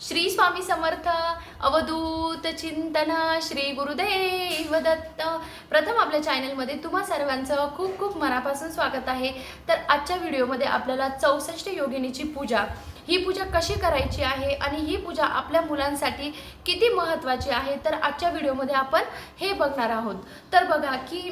श्री स्वामी समर्थ अवधूत चिंतन श्री गुरुदेव दत्त. प्रथम आपल्या चॅनलमध्ये तुम्हा सर्वांचं खूप खूप मनापासून स्वागत आहे. तर आजच्या व्हिडिओमध्ये आपल्याला चौसष्ट योगिनीची पूजा ही पूजा कशी करायची आहे आणि ही पूजा आपल्या मुलांसाठी किती महत्त्वाची आहे तर आजच्या व्हिडिओमध्ये आपण हे बघणार आहोत. तर बघा की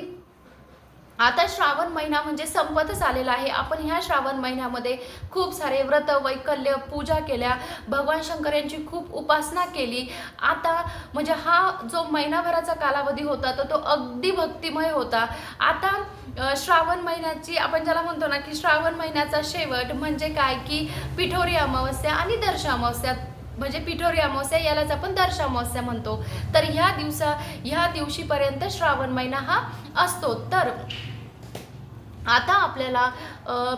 आता श्रावण महिना म्हणजे संपतच आलेला आहे. आपण ह्या श्रावण महिन्यामध्ये खूप सारे व्रत वैकल्य पूजा केल्या. भगवान शंकर यांची खूप उपासना केली. आता म्हणजे हा जो महिनाभराचा कालावधी होता तर तो अगदी भक्तिमय होता. आता श्रावण महिन्याची आपण ज्याला म्हणतो ना की श्रावण महिन्याचा शेवट म्हणजे काय? की पिठोरी अमावस्या आणि दर्श अमावस्या म्हणजे पिठोरी अमावस्या यालाच आपण दर्श अमावस्या म्हणतो. तर ह्या दिवसा ह्या दिवशीपर्यंत श्रावण महिना हा असतो. तर आता आपल्याला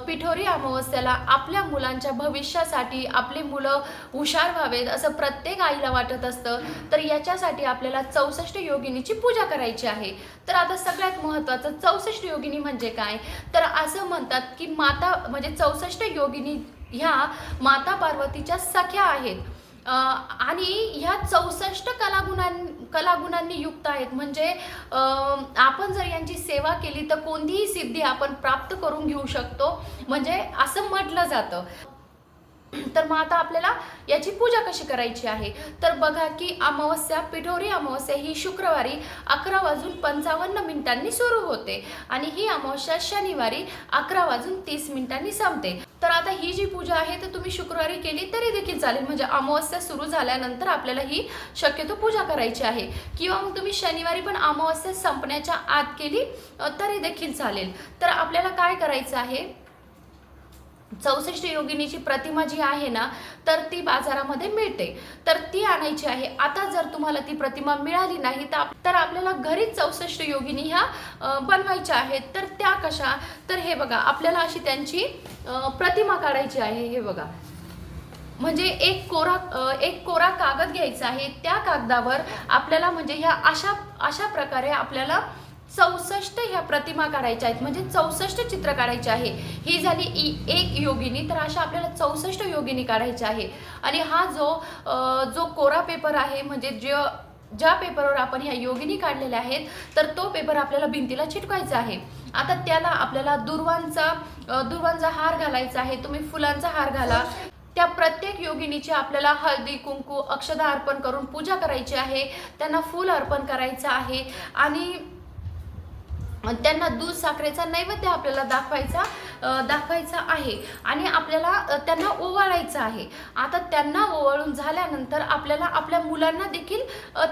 पिठोरी अमावस्याला आपल्या मुलांच्या भविष्यासाठी आपली मुलं हुशार व्हावेत असं प्रत्येक आईला वाटत असतं. तर याच्यासाठी आपल्याला चौसष्ट योगिनीची पूजा करायची आहे. तर आता सगळ्यात महत्त्वाचं चौसष्ट योगिनी म्हणजे काय? तर असं म्हणतात की माता म्हणजे चौसष्ट योगिनी ह्या माता पार्वतीच्या सख्या आहेत. आणि ह्या चौसष्ट कलागुणां कलागुणांनी युक्त आहेत. म्हणजे आपण जर यांची सेवा केली तर कोणतीही सिद्धी आपण प्राप्त करून घेऊ शकतो. म्हणजे असं म्हटलं जातं. तर मग आता आपल्याला याची पूजा कशी करायची आहे? तर बघा की अमावस्या पिठोरी अमावस्या ही शुक्रवारी अकरा वाजून पंचावन्न मिनिटांनी सुरू होते आणि ही अमावस्या शनिवारी अकरा वाजून तीस मिनिटांनी संपते. तर आता ही जी पूजा आहे तर तुम्ही शुक्रवारी केली तरी देखील चालेल. म्हणजे अमावस्या सुरू झाल्यानंतर आपल्याला ही शक्यतो पूजा करायची आहे. किंवा मग तुम्ही शनिवारी पण अमावस्या संपण्याच्या आत केली तरी देखील चालेल. तर आपल्याला काय करायचं आहे? चौसष्ट योगिनीची प्रतिमा जी आहे ना तर ती बाजारामध्ये मिळते. तर ती आणायची आहे. आता जर तुम्हाला ती प्रतिमा मिळाली नाही तर आपल्याला घरीच चौसष्ट योगिनी ह्या बनवायच्या आहेत. तर त्या कशा? तर हे बघा आपल्याला अशी त्यांची प्रतिमा काढायची आहे. हे बघा. म्हणजे एक कोरा एक कोरा कागद घ्यायचा आहे. त्या कागदावर आपल्याला म्हणजे ह्या अशा अशा प्रकारे आपल्याला चौसष्ट ह्या प्रतिमा काढायच्या आहेत. म्हणजे चौसष्ट चित्र काढायचे आहे. ही झाली ई एक योगिनी तर अशा आपल्याला चौसष्ट योगिनी काढायच्या आहे. आणि हा जो जो कोरा पेपर आहे म्हणजे जे ज्या पेपरवर आपण ह्या योगिनी काढलेल्या आहेत तर तो पेपर आपल्याला भिंतीला चिटकायचा आहे. आता त्याला आपल्याला दुर्वांचा दुर्वांचा हार घालायचा आहे. तुम्ही फुलांचा हार घाला. त्या प्रत्येक योगिनीची आपल्याला हळदी कुंकू अक्षदा अर्पण करून पूजा करायची आहे. त्यांना फूल अर्पण करायचं आहे. आणि त्यांना दूध साखरेचा नैवेद्य आपल्याला दाखवायचा दाखवायचा आहे. आणि आपल्याला त्यांना ओवाळायचं आहे. आता त्यांना ओवाळून झाल्यानंतर आपल्याला आपल्या मुलांना देखील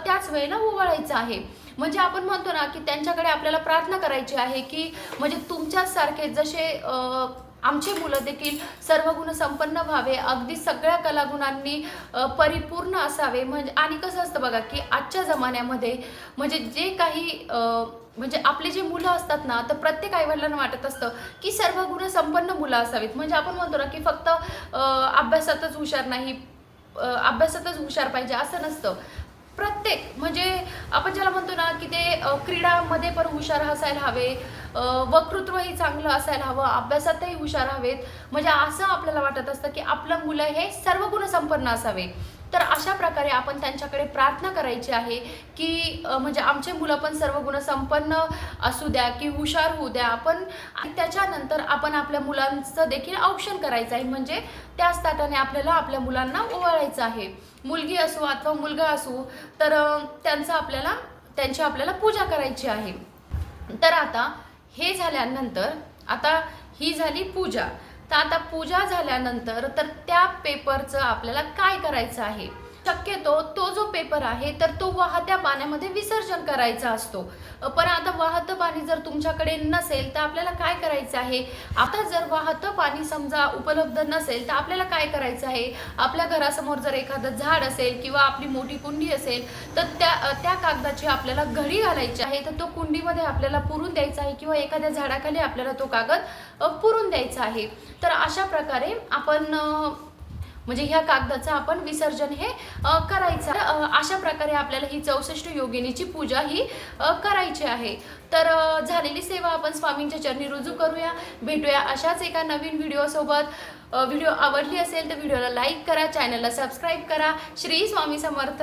त्याच वेळेला ओवाळायचं आहे. म्हणजे आपण म्हणतो ना की त्यांच्याकडे आपल्याला प्रार्थना करायची आहे की म्हणजे तुमच्यासारखे जसे आमचे मुलं देखील सर्व गुण संपन्न व्हावे. अगदी सगळ्या कलागुणांनी परिपूर्ण असावे. म्हणजे आणि कसं असतं बघा की आजच्या जमान्यामध्ये म्हणजे जे काही म्हणजे आपले जे मुलं असतात ना तर प्रत्येक आईवडिलांना वाटत असतं की सर्व गुण संपन्न मुलं असावीत. म्हणजे आपण म्हणतो ना की फक्त अभ्यासातच हुशार नाही अभ्यासातच हुशार पाहिजे असं नसतं. प्रत्येक म्हणजे आपण ज्याला म्हणतो ना की ते क्रीडामध्ये पण हुशार असायला हवे वक्तृत्वही चांगलं असायला हवं अभ्यासातही हुशार हवेत. म्हणजे असं आपल्याला वाटत असतं की आपलं मुलं हे सर्व गुण संपन्न असावे. तर अशा प्रकारे आपण त्यांच्याकडे प्रार्थना करायची आहे की म्हणजे आमचे मुलं पण सर्व गुण संपन्न असू द्या की हुशार होऊ द्या. आपण आणि त्याच्यानंतर आपण आपल्या मुलांचं देखील औक्षण करायचं आहे. म्हणजे त्याच ताटाने आपल्याला आपल्या मुलांना ओवाळायचं आहे. मुलगी असो अथवा मुलगा असो तर त्यांचं आपल्याला त्यांची आपल्याला पूजा करायची आहे. तर आता हे झाल्यानंतर आता ही झाली पूजा. तर आता पूजा झाल्यानंतर तर त्या पेपरचं आपल्याला काय करायचं आहे? शक्यतो तो जो पेपर आहे तर तो वाहत्या पाण्यामध्ये विसर्जन करायचा असतो. पण आता वाहतं पाणी जर तुमच्याकडे नसेल तर आपल्याला काय करायचं आहे? आता जर वाहतं पाणी समजा उपलब्ध नसेल तर आपल्याला काय करायचं आहे? आपल्या घरासमोर जर एखादं झाड असेल किंवा आपली मोठी कुंडी असेल तर त्या त्या कागदाची आपल्याला घडी घालायची आहे तर तो कुंडीमध्ये आपल्याला पुरून द्यायचा आहे किंवा एखाद्या झाडाखाली आपल्याला तो कागद पुरून द्यायचा आहे. तर अशा प्रकारे आपण म्हणजे ह्या कागदाचं आपण विसर्जन हे करायचं अशा प्रकारे आपल्याला ही चौसष्ट योगिनीची पूजा ही करायची आहे. तर झालेली सेवा आपण स्वामींच्या चरणी रुजू करूया. भेटूया अशाच एका नवीन व्हिडिओसोबत. व्हिडिओ आवडली असेल तर व्हिडिओला लाईक करा चॅनलला सबस्क्राईब करा. श्री स्वामी समर्थ.